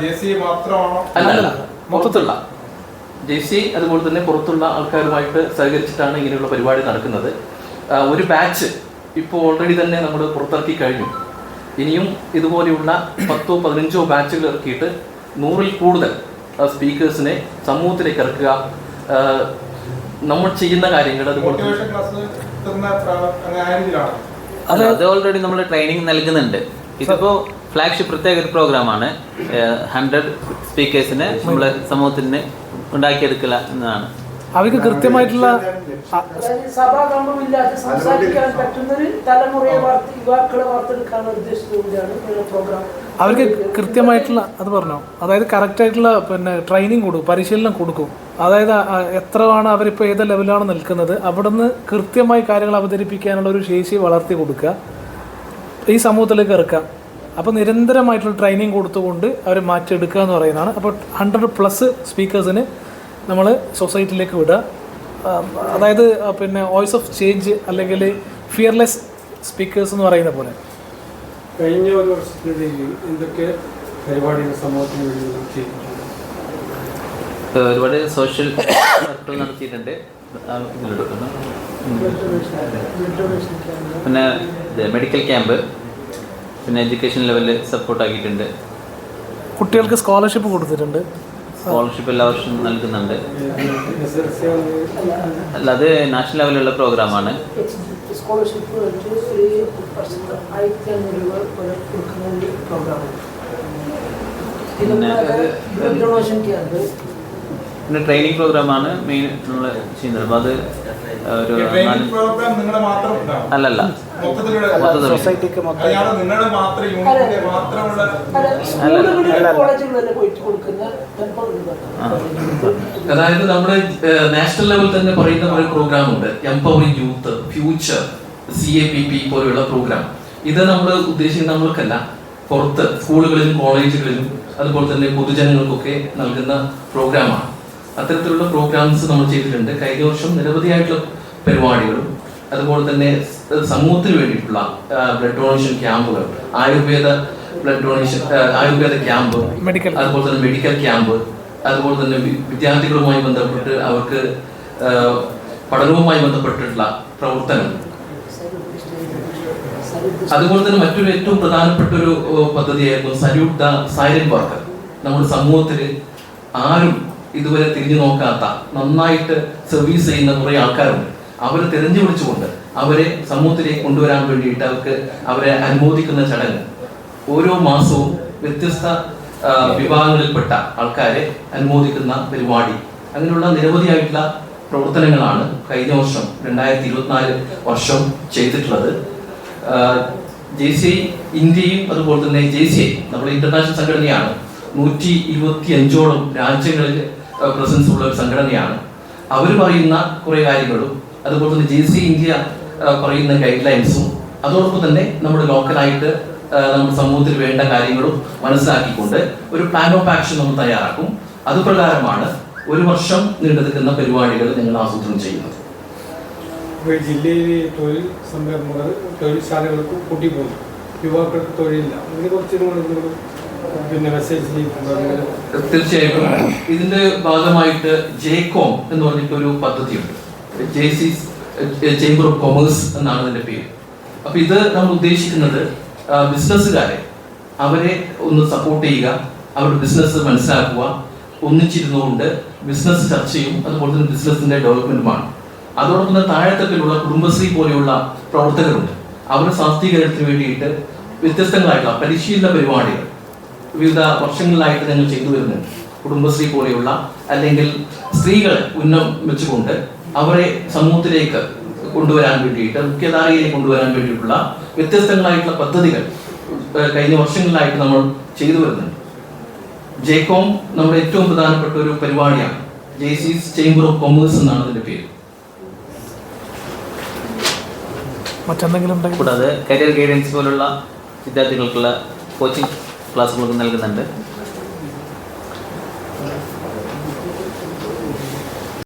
J C മാത്രമാണോ? അല്ല മൊത്തത്തിലുള്ള. ജെ സി അതുപോലെ തന്നെ പുറത്തുള്ള ആൾക്കാരുമായിട്ട് സഹകരിച്ചിട്ടാണ് ഇങ്ങനെയുള്ള പരിപാടി നടക്കുന്നത്. ഒരു ബാച്ച് ഇപ്പോൾ ഓൾറെഡി തന്നെ നമ്മൾ പുറത്തിറക്കി കഴിഞ്ഞു. ഇനിയും ഇതുപോലെയുള്ള പത്തോ പതിനഞ്ചോ ബാച്ചുകൾ ഇറക്കിയിട്ട് നൂറിൽ കൂടുതൽ സ്പീക്കേഴ്സിനെ സമൂഹത്തിലേക്ക് ഇറക്കുക നമ്മൾ ചെയ്യുന്ന കാര്യങ്ങൾ അതുപോലെ അത് ഓൾറെഡി നമ്മൾ ട്രെയിനിങ് നൽകുന്നുണ്ട്. ഇതിപ്പോ ഫ്ലാഗ്ഷിപ്പ് പ്രത്യേക ഒരു പ്രോഗ്രാമാണ് ഹൺഡ്രഡ് സ്പീക്കേഴ്സിന് നമ്മുടെ സമൂഹത്തിന് ഉണ്ടാക്കിയെടുക്കുക എന്നതാണ് അവർക്ക് കൃത്യമായിട്ടുള്ള അവർക്ക് കൃത്യമായിട്ടുള്ള അത് പറഞ്ഞോ അതായത് കറക്റ്റ് ആയിട്ടുള്ള പിന്നെ ട്രെയിനിങ് കൊടുക്കും പരിശീലനം കൊടുക്കും. അതായത് എത്രയാണ് അവരിപ്പോൾ ഏത് ലെവലാണ് നിൽക്കുന്നത് അവിടുന്ന് കൃത്യമായി കാര്യങ്ങൾ അവതരിപ്പിക്കാനുള്ള ഒരു ശേഷി വളർത്തി കൊടുക്കുക ഈ സമൂഹത്തിലേക്ക് ഇറക്കുക. അപ്പോൾ നിരന്തരമായിട്ടുള്ള ട്രെയിനിങ് കൊടുത്തുകൊണ്ട് അവരെ മാറ്റിയെടുക്കുക എന്ന് പറയുന്നതാണ്. അപ്പോൾ ഹൺഡ്രഡ് പ്ലസ് സ്പീക്കേഴ്സിന് നമ്മൾ സൊസൈറ്റിയിലേക്ക് വിടുക. അതായത് പിന്നെ വോയിസ് ഓഫ് ചേഞ്ച് അല്ലെങ്കിൽ ഫിയർലെസ് സ്പീക്കേഴ്സ് എന്ന് പറയുന്ന പോലെ. കഴിഞ്ഞ ഒരു വർഷത്തിനിടയിൽ എന്തൊക്കെ പരിപാടികൾ സമൂഹത്തിന് വേണ്ടി ഒരുപാട് സോഷ്യൽ നടത്തിയിട്ടുണ്ട്. ഇതിലെടുക്കുന്നു. പിന്നെ മെഡിക്കൽ ക്യാമ്പ് പിന്നെ എഡ്യൂക്കേഷൻ ലെവലിൽ സപ്പോർട്ട് ആക്കിയിട്ടുണ്ട്. കുട്ടികൾക്ക് സ്കോളർഷിപ്പ് കൊടുത്തിട്ടുണ്ട്. സ്കോളർഷിപ്പ് എല്ലാ വർഷവും നൽകുന്നുണ്ട്. അല്ല അത് നാഷണൽ ലെവലിലുള്ള പ്രോഗ്രാമാണ് സ്കോളർഷിപ്പ് പിന്നെ പിന്നെ ട്രെയിനിങ് പ്രോഗ്രാമാണ് മെയിൻ നമ്മൾ ചെയ്യുന്നത്. അപ്പോൾ അത് ഒരു അല്ലല്ല. സൊസൈറ്റിക്ക് അതായത് നമ്മുടെ നാഷണൽ ലെവൽ തന്നെ പറയുന്ന ഒരു പ്രോഗ്രാം ഉണ്ട്. Empowering youth future C A P P പോലെയുള്ള പ്രോഗ്രാം ഇത് നമ്മൾ ഉദ്ദേശിക്കുന്ന നമ്മൾക്കല്ല. പുറത്ത് സ്കൂളുകളിലും കോളേജുകളിലും അതുപോലെ തന്നെ പൊതുജനങ്ങൾക്കൊക്കെ നൽകുന്ന പ്രോഗ്രാമാണ് അത്തരത്തിലുള്ള പ്രോഗ്രാംസ് നമ്മൾ ചെയ്തിട്ടുണ്ട്. കഴിഞ്ഞ വർഷം നിരവധിയായിട്ടുള്ള പരിപാടികളും അതുപോലെ തന്നെ സമൂഹത്തിന് വേണ്ടിയിട്ടുള്ള ബ്ലഡ് ഡൊണേഷൻ ക്യാമ്പുകൾ ayurveda blood donation ayurveda camp medical അതുപോലെ തന്നെ മെഡിക്കൽ ക്യാമ്പ് അതുപോലെ തന്നെ വിദ്യാർത്ഥികളുമായി ബന്ധപ്പെട്ട് അവർക്ക് പഠനവുമായി ബന്ധപ്പെട്ടിട്ടുള്ള പ്രവർത്തനം. അതുപോലെ തന്നെ മറ്റൊരു ഏറ്റവും പ്രധാനപ്പെട്ട ഒരു പദ്ധതിയായിരുന്നു സല്യൂട്ട് ദ സൈലന്റ് വർക്കർ. നമ്മുടെ സമൂഹത്തിൽ ആരും ഇതുവരെ തിരിഞ്ഞു നോക്കാത്ത നന്നായിട്ട് സർവീസ് ചെയ്യുന്ന കുറെ ആൾക്കാരുണ്ട്. അവരെ തിരഞ്ഞു വിളിച്ചുകൊണ്ട് അവരെ സമൂഹത്തിലേക്ക് കൊണ്ടുവരാൻ വേണ്ടിയിട്ട് അവർക്ക് അവരെ അനുമോദിക്കുന്ന ചടങ്ങ്. ഓരോ മാസവും വ്യത്യസ്ത വിഭാഗങ്ങളിൽപ്പെട്ട ആൾക്കാരെ അനുമോദിക്കുന്ന പരിപാടി. അങ്ങനെയുള്ള നിരവധിയായിട്ടുള്ള പ്രവർത്തനങ്ങളാണ് കഴിഞ്ഞ വർഷം രണ്ടായിരത്തി ഇരുപത്തിനാല് വർഷം ചെയ്തിട്ടുള്ളത്. ജെ സി ഐ ഇന്ത്യയും അതുപോലെ തന്നെ ജെ സി ഐ നമ്മുടെ ഇന്റർനാഷണൽ സംഘടനയാണ് നൂറ്റി ഇരുപത്തി അഞ്ചോളം രാജ്യങ്ങളിൽ പ്രസൻസ് ഉള്ള ഒരു സംഘടനയാണ്. അവർ പറയുന്ന കുറേ കാര്യങ്ങളും അതുപോലെ തന്നെ ജെ സി ഇന്ത്യ പറയുന്ന ഗൈഡ് ലൈൻസും അതോടൊപ്പം തന്നെ നമ്മുടെ ലോക്കലായിട്ട് നമ്മുടെ സമൂഹത്തിൽ വേണ്ട കാര്യങ്ങളും മനസ്സിലാക്കിക്കൊണ്ട് ഒരു പ്ലാൻ ഓഫ് ആക്ഷൻ നമ്മൾ തയ്യാറാക്കും. അതുപ്രകാരമാണ് ഒരു വർഷം നീണ്ടു നിൽക്കുന്ന പരിപാടികൾ ഞങ്ങൾ ആസൂത്രണം ചെയ്യുന്നത്. ജില്ലയിലെ തൊഴിൽ സംരംഭങ്ങൾ തൊഴിൽശാലകൾക്ക് കൂട്ടിപ്പോകുന്നു. യുവാക്കൾക്ക് തൊഴിലില്ല. അതിനെക്കുറിച്ച് തീർച്ചയായിട്ടും. ഇതിന്റെ ഭാഗമായിട്ട് ജേക്കോം എന്ന് പറഞ്ഞിട്ട് ഒരു പദ്ധതിയുണ്ട്. J C chamber of commerce എന്നാണ് അതിന്റെ പേര്. അപ്പൊ ഇത് നമ്മൾ ഉദ്ദേശിക്കുന്നത് ബിസിനസ്സുകാരെ അവരെ ഒന്ന് സപ്പോർട്ട് ചെയ്യുക അവരുടെ ബിസിനസ് മനസ്സിലാക്കുക ഒന്നിച്ചിരുന്നുകൊണ്ട് ബിസിനസ് ചർച്ചയും അതുപോലെ തന്നെ ബിസിനസിന്റെ ഡെവലപ്മെന്റുമാണ് അതോടൊപ്പം തന്നെ താഴെത്തട്ടിലുള്ള കുടുംബശ്രീ പോലെയുള്ള പ്രവർത്തകരുണ്ട്. അവരുടെ ശാസ്ത്രീകരണത്തിന് വേണ്ടിയിട്ട് വ്യത്യസ്തങ്ങളായിട്ടുള്ള പരിശീലന പരിപാടികൾ. വിവിധ വർഷങ്ങളിലായിട്ട് ഞങ്ങൾ ചെയ്തു വരുന്നുണ്ട്. കുടുംബശ്രീ പോലെയുള്ള അല്ലെങ്കിൽ സ്ത്രീകളെ ഉന്നം വെച്ചുകൊണ്ട് അവരെ സമൂഹത്തിലേക്ക് കൊണ്ടുവരാൻ വേണ്ടിയിട്ട് മുഖ്യധാരയിലേക്ക് കൊണ്ടുവരാൻ വേണ്ടിയിട്ടുള്ള വ്യത്യസ്തങ്ങളായിട്ടുള്ള പദ്ധതികൾ കഴിഞ്ഞ വർഷങ്ങളിലായിട്ട് നമ്മൾ ചെയ്തു വരുന്നുണ്ട്. ജേക്കോം നമ്മുടെ ഏറ്റവും പ്രധാനപ്പെട്ട ഒരു പരിപാടിയാണ്. J C chamber of commerce എന്നാണ് അതിന്റെ പേര്. മറ്റെന്തെങ്കിലും കൂടാതെ കരിയർ ഗൈഡൻസ് പോലുള്ള വിദ്യാർത്ഥികൾക്കുള്ള കോച്ചിങ് ക്ലാസ്സുകളൊക്കെ നൽകുന്നുണ്ട്.